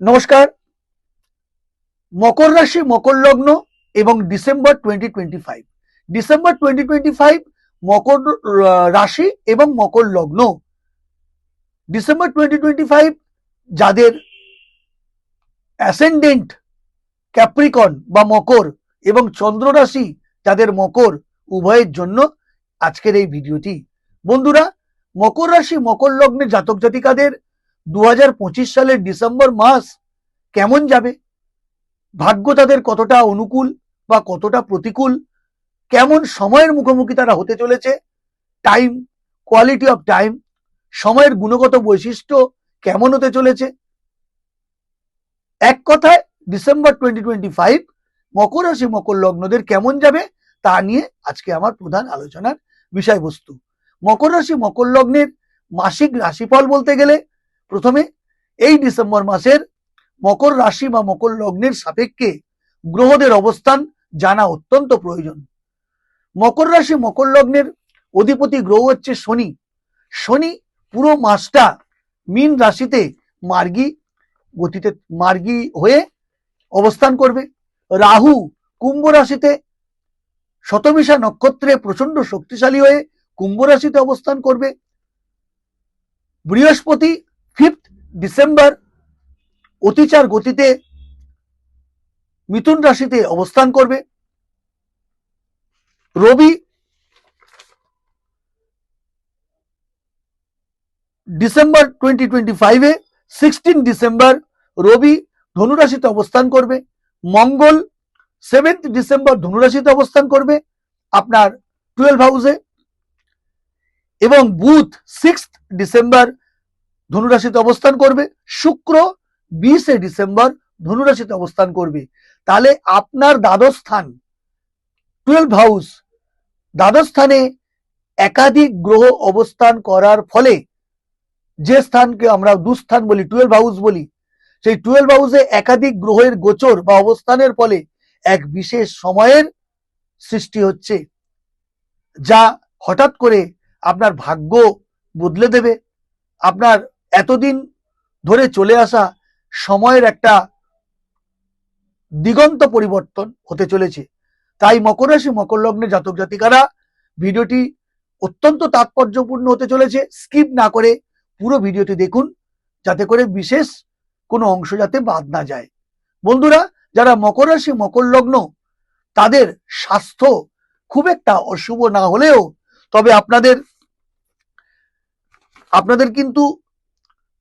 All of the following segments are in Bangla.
নমস্কার। মকর রাশি, মকর লগ্ন এবং December twenty twenty five December twenty twenty five মকর রাশি এবং মকর লগ্ন। ডিসেম্বর টোয়েন্টি টোয়েন্টি ফাইভ যাদের অ্যাসেন্ডেন্ট ক্যাপ্রিকন বা মকর এবং চন্দ্র রাশি যাদের মকর উভয়ের জন্য আজকের এই ভিডিওটি। বন্ধুরা, মকর রাশি, মকর লগ্নের জাতক জাতিকাদের দু হাজার পঁচিশ সালের ডিসেম্বর মাস কেমন যাবে? ভাগ্য তাদের কতটা অনুকূল বা কতটা প্রতিকূল? কেমন সময়ের মুখোমুখি তারা হতে চলেছে? টাইম কোয়ালিটি অফ টাইম সময়ের গুণগত বৈশিষ্ট্য কেমন হতে চলেছে? এক কথায়, ডিসেম্বর টোয়েন্টি ফাইভ মকর রাশি, মকর লগ্নদের কেমন যাবে তা নিয়ে আজকে আমার প্রধান আলোচনার বিষয়বস্তু। মকর রাশি, মকর লগ্নের মাসিক রাশিফল বলতে গেলে প্রথমে এই ডিসেম্বর মাসের মকর রাশি বা মকর লগ্নের সাপেক্ষে গ্রহদের অবস্থান জানা অত্যন্ত প্রয়োজন। মকর রাশি, মকর লগ্নের অধিপতি গ্রহ হচ্ছে শনি। শনি পুরো মাসটা মিন রাশিতে মার্গী গতিতে, মার্গী হয়ে অবস্থান করবে। রাহু কুম্ভ রাশিতে শতবিশা নক্ষত্রে প্রচণ্ড শক্তিশালী হয়ে কুম্ভ রাশিতে অবস্থান করবে। বৃহস্পতি ফিফথ ডিসেম্বর অতিচার গতিতে মিথুন রাশিতে অবস্থান করবে। রবি ডিসেম্বর টোয়েন্টি টোয়েন্টি ফাইভে সিক্সটিন ডিসেম্বর রবি ধনুরাশিতে অবস্থান করবে। মঙ্গল সেভেন্থ ডিসেম্বর ধনুরাশিতে অবস্থান করবে আপনার টুয়েলভ হাউসে এবং বুথ সিক্স ডিসেম্বর ধনুরাশিতে অবস্থান করবে, শুক্র বিশে ডিসেম্বর ধনুরাশিতে অবস্থান করবে। তাহলে আপনার দ্বাদশ স্থান, টুয়েলভ হাউস, দ্বাদশ স্থানে একাধিক গ্রহ অবস্থান করার ফলে যে স্থানকে আমরা দুস্থান বলি, টুয়েলভ হাউস বলি, সেই টুয়েলভ হাউসে একাধিক গ্রহের গোচর বা অবস্থানের ফলে এক বিশেষ সময়ের সৃষ্টি হচ্ছে, যা হঠাৎ করে আপনার ভাগ্য বদলে দেবে। আপনার এতদিন ধরে চলে আসা সময়ের একটা দিগন্ত পরিবর্তন হতে চলেছে। তাই মকর রাশি, মকর লগ্নে জাতক জাতিকারা ভিডিওটি অত্যন্ত তাৎপর্যপূর্ণ হতে চলেছে। স্কিপ না করে পুরো ভিডিওটি দেখুন, যাতে করে বিশেষ কোনো অংশ যাতে বাদ না যায়। বন্ধুরা, যারা মকর রাশি, মকর লগ্ন, তাদের স্বাস্থ্য খুব একটা অশুভ না হলেও, তবে আপনাদের আপনাদের কিন্তু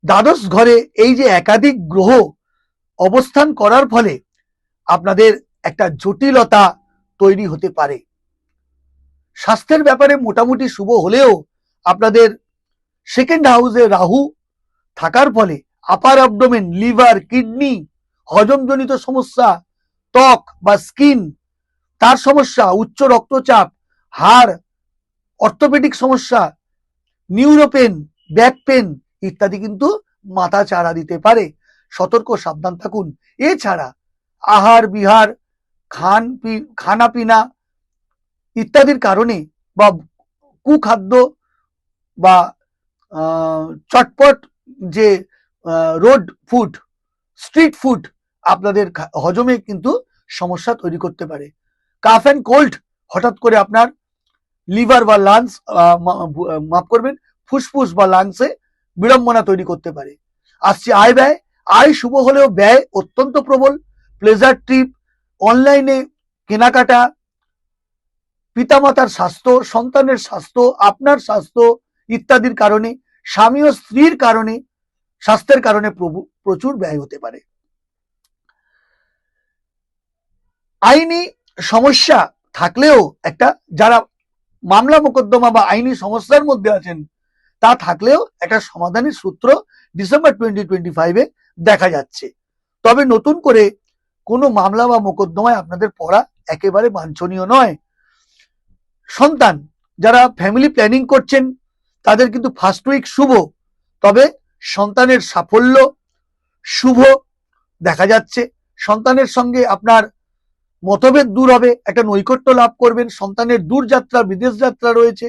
দ্বাদশ ঘরে এই যে একাধিক গ্রহ অবস্থান করার ফলে আপনাদের একটা জটিলতা তৈরি হতে পারে। স্বাস্থ্যের ব্যাপারে মোটামুটি শুভ হলেও আপনাদের সেকেন্ড হাউসে রাহু থাকার ফলে আপার অ্যাবডোমেন লিভার কিডনি হজমজনিত সমস্যা, ত্বক বা স্কিন তার সমস্যা, উচ্চ রক্তচাপ, হাড় অর্থোপেডিক সমস্যা নিউরোপেন ব্যাক পেন ইত্যাদি কিন্তু মাথা চাড়া দিতে পারে। সতর্ক, সাবধান থাকুন। এছাড়া আহার, বিহার, খান খানা পিনা ইত্যাদির কারণে বা কুখাদ্য বা চটপট যে রোড ফুড, স্ট্রিট ফুড আপনাদের হজমে কিন্তু সমস্যা তৈরি করতে পারে। কাফ অ্যান্ড কোল্ড, হঠাৎ করে আপনার লিভার বা লাংস মাফ করবেন, ফুসফুস বা লাংসে বিড়ম্বনা তৈরি করতে পারে। আসছে আয় ব্যয়। আয় শুভ হলেও ব্যয় অত্যন্ত প্রবল। প্লেজার ট্রিপ অনলাইনে কেনাকাটা, পিতামাতার স্বাস্থ্য, সন্তানের স্বাস্থ্য, আপনার স্বাস্থ্য ইত্যাদির কারণে, স্বামী ও স্ত্রীর কারণে, স্বাস্থ্যের কারণে প্রচুর ব্যয় হতে পারে। আইনি সমস্যা থাকলেও একটা যারা মামলা মোকদ্দমা বা আইনি সমস্যার মধ্যে আছেন তা থাকলেও একটা সমাধানের সূত্র ডিসেম্বর টোয়েন্টি টোয়েন্টি ফাইভে দেখা যাচ্ছে। তবে নতুন করে কোনো মামলা বা মোকদ্দমায় আপনাদের পড়া একেবারে বাঞ্ছনীয় নয়। সন্তান, যারা ফ্যামিলি প্ল্যানিং করছেন, তাদের কিন্তু ফার্স্ট উইক শুভ, তবে সন্তানের সাফল্য শুভ দেখা যাচ্ছে। সন্তানের সঙ্গে আপনার মতভেদ দূর হবে, একটা নৈকট্য লাভ করবেন। সন্তানের দূর যাত্রা বিদেশ যাত্রা রয়েছে।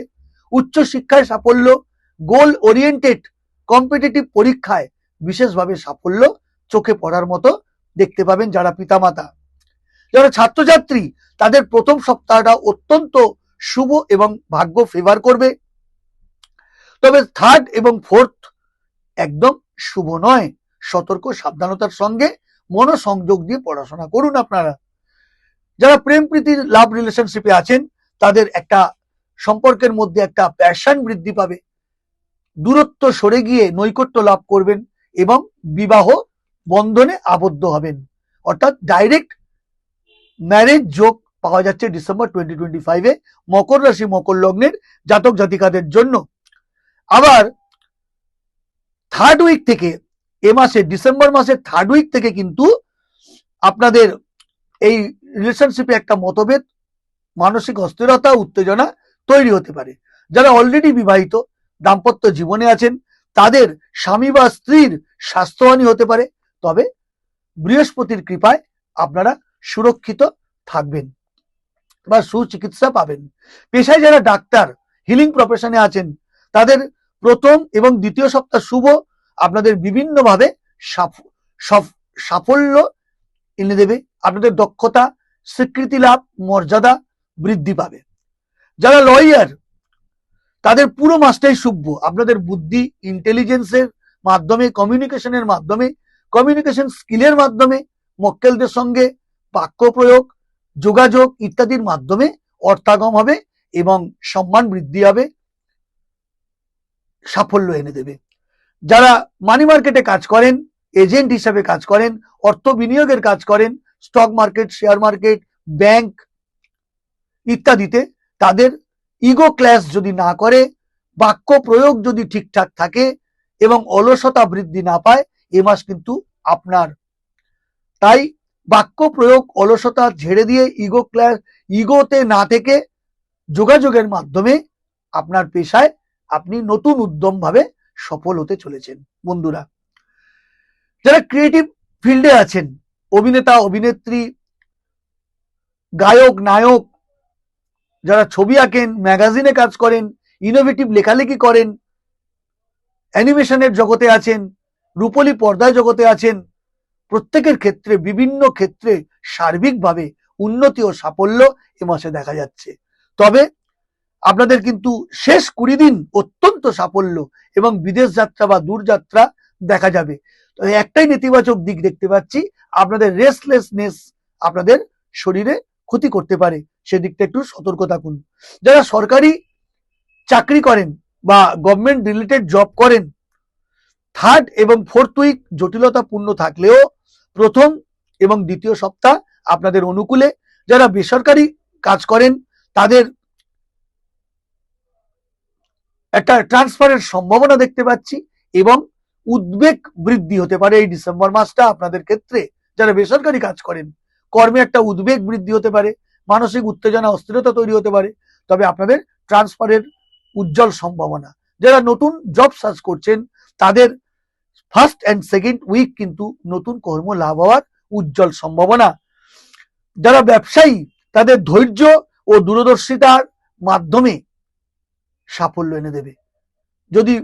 উচ্চ শিক্ষায় সাফল্য গোল ওরিয়েন্টেড কম্পিটিটিভ পরীক্ষায় বিশেষভাবে সাফল্য চোখে পড়ার মতো দেখতে পাবেন যারা পিতামাতা। যারা ছাত্রছাত্রী, তাদের প্রথম সপ্তাহটা অত্যন্ত শুভ এবং ভাগ্য ফেভার করবে। তবে থার্ড এবং ফোর্থ একদম শুভ নয়। সতর্ক, সাবধানতার সঙ্গে মনোসংযোগ দিয়ে পড়াশোনা করুন আপনারা। যারা প্রেম প্রীতির লাভ রিলেশনশিপে আছেন, তাদের একটা সম্পর্কের মধ্যে একটা প্যাশন বৃদ্ধি পাবে। দূরত্ব সরে গিয়ে নৈকট্য লাভ করবেন এবং বিবাহ বন্ধনে আবদ্ধ হবেন। অর্থাৎ ডাইরেক্ট ম্যারেজ যোগ পাওয়া যাচ্ছে ডিসেম্বর টোয়েন্টি টোয়েন্টি ফাইভে মকর রাশি, মকর লগ্নের জাতক জাতিকাদের জন্য। আবার থার্ড উইক থেকে এ মাসে ডিসেম্বর মাসের থার্ড উইক থেকে কিন্তু আপনাদের এই রিলেশনশিপে একটা মতভেদ, মানসিক অস্থিরতা, উত্তেজনা তৈরি হতে পারে। যারা অলরেডি বিবাহিত দাম্পত্য জীবনে আছেন, তাদের স্বামী বা স্ত্রীর স্বাস্থ্যহানি হতে পারে, তবে বৃহস্পতির কৃপায় আপনারা সুরক্ষিত থাকবেন, বা সুচিকিৎসা পাবেন। পেশায় যারা ডাক্তার হিলিং প্রফেশনে আছেন, তাদের প্রথম এবং দ্বিতীয় সপ্তাহ শুভ আপনাদের বিভিন্নভাবে সাফ- সাফল্য এনে দেবে, আপনাদের দক্ষতা, স্বীকৃতি লাভ, মর্যাদা বৃদ্ধি পাবে। যারা লয়ার তাদের পুরো মাসটাই শুভ আপনাদের বুদ্ধি ইন্টেলিজেন্সের মাধ্যমে কমিউনিকেশনের মাধ্যমে কমিউনিকেশন স্কিলের মাধ্যমে, মক্কেলদের সঙ্গে বাক্য প্রয়োগ, যোগাযোগ ইত্যাদির মাধ্যমে অর্থাগম হবে এবং সম্মান বৃদ্ধি হবে, সাফল্য এনে দেবে। যারা মানি মার্কেটে কাজ করেন এজেন্ট হিসাবে কাজ করেন, অর্থ বিনিয়োগের কাজ করেন stock market share market bank ইত্যাদিতে তাদের ইগো ক্ল্যাশ যদি না করে, বাক্য প্রয়োগ যদি ঠিকঠাক থাকে এবং অলসতা বৃদ্ধি না পায়, এ মাস কিন্তু আপনার। তাই বাক্য প্রয়োগ, অলসতা ঝেড়ে দিয়ে ইগো ক্ল্যাশ, ইগোতে না থেকে যোগাযোগের মাধ্যমে আপনার পেশায় আপনি নতুন উদ্যম ভাবে সফল হতে চলেছেন, বন্ধুরা। যারা ক্রিয়েটিভ ফিল্ডে আছেন, অভিনেতা, অভিনেত্রী, গায়ক, নায়ক যারা ছবি আঁকেন, ম্যাগাজিনে কাজ করেন ইনোভেটিভ লেখালেখি করেন, অ্যানিমেশনের জগতে আছেন, রূপলী পর্দায় জগতে আছেন, প্রত্যেকের ক্ষেত্রে, বিভিন্ন ক্ষেত্রে সার্বিকভাবে উন্নতি ও সাফল্য এ মাসে দেখা যাচ্ছে। তবে আপনাদের কিন্তু শেষ কুড়ি দিন অত্যন্ত সাফল্য এবং বিদেশ যাত্রা বা দূরযাত্রা দেখা যাবে। তো একটাই নেতিবাচক দিক দেখতে পাচ্ছি, আপনাদের রেস্টলেসনেস আপনাদের শরীরে ক্ষতি করতে পারে। সেদিকটা একটু সতর্ক থাকুন। যারা সরকারি চাকরি করেন বা গভর্নমেন্ট রিলেটেড জব করেন থার্ড এবং ফোর্থ উইক জটিলতাপূর্ণ থাকলেও প্রথম এবং দ্বিতীয় সপ্তাহ আপনাদের অনুকূলে। যারা বেসরকারি কাজ করেন, তাদের একটা ট্রান্সফারের সম্ভাবনা দেখতে পাচ্ছি এবং উদ্বেগ বৃদ্ধি হতে পারে এই ডিসেম্বর মাসটা আপনাদের ক্ষেত্রে। যারা বেসরকারি কাজ করেন, কর্মে একটা উদ্বেগ বৃদ্ধি হতে পারে। মানসিক উত্তেজনা, অস্থিরতা তৈরি হতে পারে। তবে আপনাদের ট্রান্সফারের উজ্জ্বল সম্ভাবনা। যারা নতুন জব সার্চ করছেন, তাদের ফার্স্ট অ্যান্ড সেকেন্ড উইক কিন্তু নতুন কর্ম লাভ হওয়ার উজ্জ্বল সম্ভাবনা। যারা ব্যবসায়ী, তাদের ধৈর্য ও দূরদর্শিতার মাধ্যমে সাফল্য এনে দেবে। যদি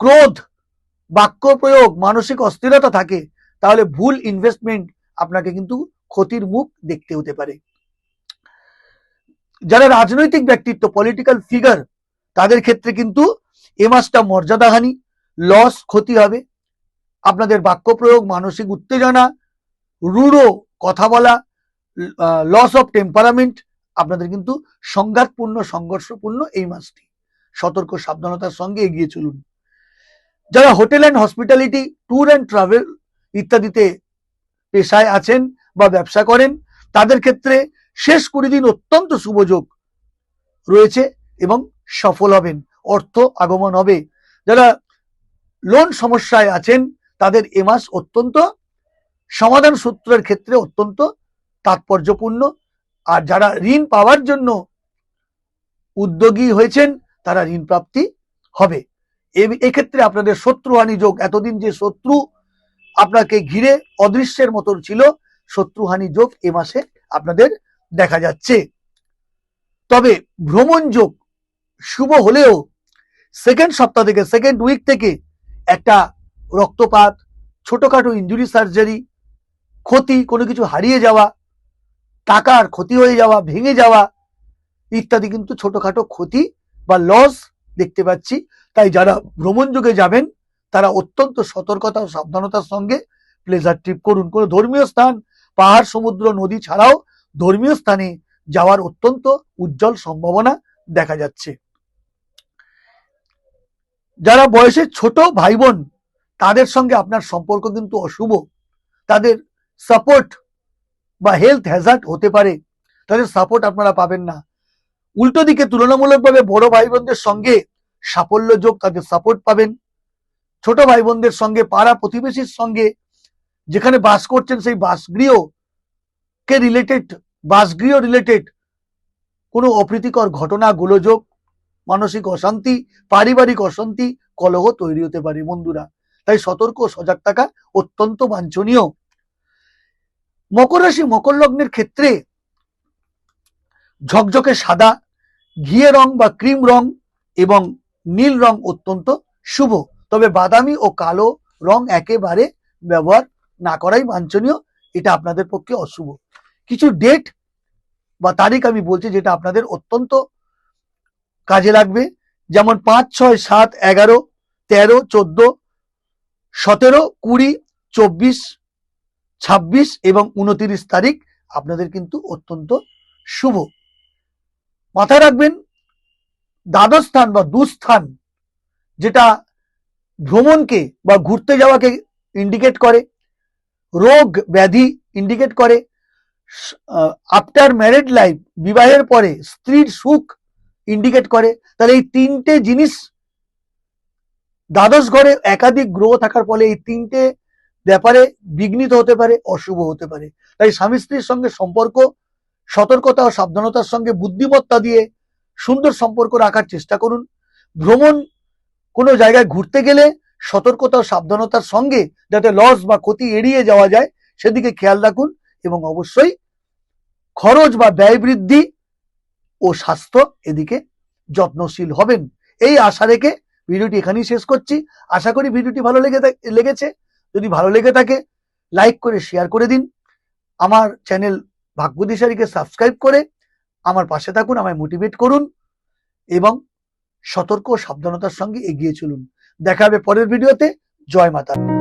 ক্রোধ, বাক্য প্রয়োগ, মানসিক অস্থিরতা থাকে, তাহলে ভুল ইনভেস্টমেন্ট আপনাকে কিন্তু ক্ষতির মুখ দেখতে হতে পারে। যারা রাজনৈতিক ব্যক্তিত্ব পলিটিক্যাল ফিগার তাদের ক্ষেত্রে কিন্তু এ মাসটা মর্যাদাহানি লস ক্ষতি হবে। আপনাদের বাক্য প্রয়োগ, মানসিক উত্তেজনা রূঢ় কথা বলা লস অফ টেম্পারামেন্ট আপনাদের কিন্তু সংঘাতপূর্ণ, সংঘর্ষপূর্ণ এই মাসটি। সতর্ক, সাবধানতার সঙ্গে এগিয়ে চলুন। যারা hotel and hospitality tour and travel ইত্যাদিতে পেশায় আছেন বা ব্যবসা করেন, তাদের ক্ষেত্রে শেষ কুড়ি দিন অত্যন্ত শুভযোগ রয়েছে এবং সফল হবেন, অর্থ আগমন হবে। যারা লোন সমস্যায় আছেন, তাদের এ মাস অত্যন্ত সমাধান সূত্রের ক্ষেত্রে অত্যন্ত তাৎপর্যপূর্ণ। আর যারা ঋণ পাওয়ার জন্য উদ্যোগী হয়েছেন, তারা ঋণ প্রাপ্তি হবে। এক্ষেত্রে আপনাদের শত্রুহানি যোগ, এতদিন যে শত্রু আপনাকে ঘিরে অদৃশ্যের মতন ছিল, শত্রুহানি যোগ এ মাসে আপনাদের দেখা যাচ্ছে। তবে ভ্রমণ যোগ শুভ হলেও সেকেন্ড সপ্তাহ থেকে সেকেন্ড উইক থেকে একটা রক্তপাত, ছোটখাটো ইঞ্জুরি সার্জারি ক্ষতি, কোনো কিছু হারিয়ে যাওয়া, টাকার ক্ষতি হয়ে যাওয়া, ভেঙে যাওয়া ইত্যাদি কিন্তু ছোটখাটো ক্ষতি বা লস দেখতে পাচ্ছি। তাই যারা ভ্রমণ যুগে যাবেন, তারা অত্যন্ত সতর্কতা ও সাবধানতার সঙ্গে প্লেজার ট্রিপ করুন। কোনো ধর্মীয় স্থান, পাহাড়, সমুদ্র, নদী ছাড়াও ধর্মীয় স্থানে যাওয়ার অত্যন্ত উজ্জ্বল সম্ভাবনা দেখা যাচ্ছে। যারা বয়সে ছোট ভাই বোন তাদের সঙ্গে আপনার সম্পর্ক কিন্তু অশুভ। তাদের সাপোর্ট বা হেলথ হ্যাজার্ড হতে পারে। তাদের সাপোর্ট আপনারা পাবেন না। উল্টো দিকে তুলনামূলকভাবে বড় ভাই বোনদের সঙ্গে সাফল্য যোগ তাদের সাপোর্ট পাবেন। ছোট ভাই বোনদের সঙ্গে পাড়া প্রতিবেশীর সঙ্গে যেখানে বাস করছেন সেই বাসগৃহ কে রিলেটেড বাসগৃহ রিলেটেড কোনো অপ্রীতিকর ঘটনা, গোলযোগ, মানসিক অশান্তি, পারিবারিক অশান্তি, কলহ তৈরি হতে পারে বন্ধুরা। তাই সতর্ক সজাগ থাকা অত্যন্ত বাঞ্ছনীয়। মকর রাশি মকর লগ্নের ক্ষেত্রে ঝকঝকে সাদা, ঘিয়ে রং বা ক্রিম রং এবং নীল রং অত্যন্ত শুভ। তবে বাদামি ও কালো রং একেবারে ব্যবহার না করাই বাঞ্ছনীয়, এটা আপনাদের পক্ষে অশুভ। কিছু ডেট বা তারিখ আমি বলছি যেটা আপনাদের অত্যন্ত কাজে লাগবে। যেমন পাঁচ, ছয়, সাত, এগারো, তেরো, চোদ্দ, সতেরো, কুড়ি, চব্বিশ, ছাব্বিশ এবং উনতিরিশ তারিখ আপনাদের কিন্তু অত্যন্ত শুভ। মাথায় রাখবেন, দ্বাদশ স্থান বা দুস্থান যেটা ভ্রমণকে বা ঘুরতে যাওয়াকে ইন্ডিকেট করে, রোগ ব্যাধি ইন্ডিকেট করে আফটার ম্যারেড লাইফ বিবাহের পরে স্ত্রীর সুখ ইন্ডিকেট করে। তাহলে এই তিনটে জিনিস দ্বাদশ ঘরে একাধিক গ্রহ থাকার ফলে এই তিনটে ব্যাপারে বিঘ্নিত হতে পারে, অশুভ হতে পারে। তাই স্বামী স্ত্রীর সঙ্গে সম্পর্ক, সতর্কতা ও সাবধানতার সঙ্গে বুদ্ধিমত্তা দিয়ে সুন্দর সম্পর্ক রাখার চেষ্টা করুন। ভ্রমণ কোনো জায়গায় ঘুরতে গেলে সতর্কতা ও সাবধানতার সঙ্গে যাতে লস বা ক্ষতি এড়িয়ে যাওয়া যায়, সেদিকে খেয়াল রাখুন। এবং অবশ্যই খরচ বা ব্যয় বৃদ্ধি ও স্বাস্থ্য এদিকে যত্নশীল হবেন। এই আশা রেখে ভিডিওটি এখানেই শেষ করছি। আশা করি ভিডিওটি ভালো লেগে লেগেছে। যদি ভালো লেগে থাকে, লাইক করে, শেয়ার করে দিন। আমার চ্যানেল ভাগ্য ভাগ্যদিশারীকে সাবস্ক্রাইব করে আমার পাশে থাকুন, আমায় মোটিভেট করুন এবং সতর্ক ও সাবধানতার সঙ্গে এগিয়ে চলুন। দেখা হবে পরের ভিডিওতে। জয় মাতা।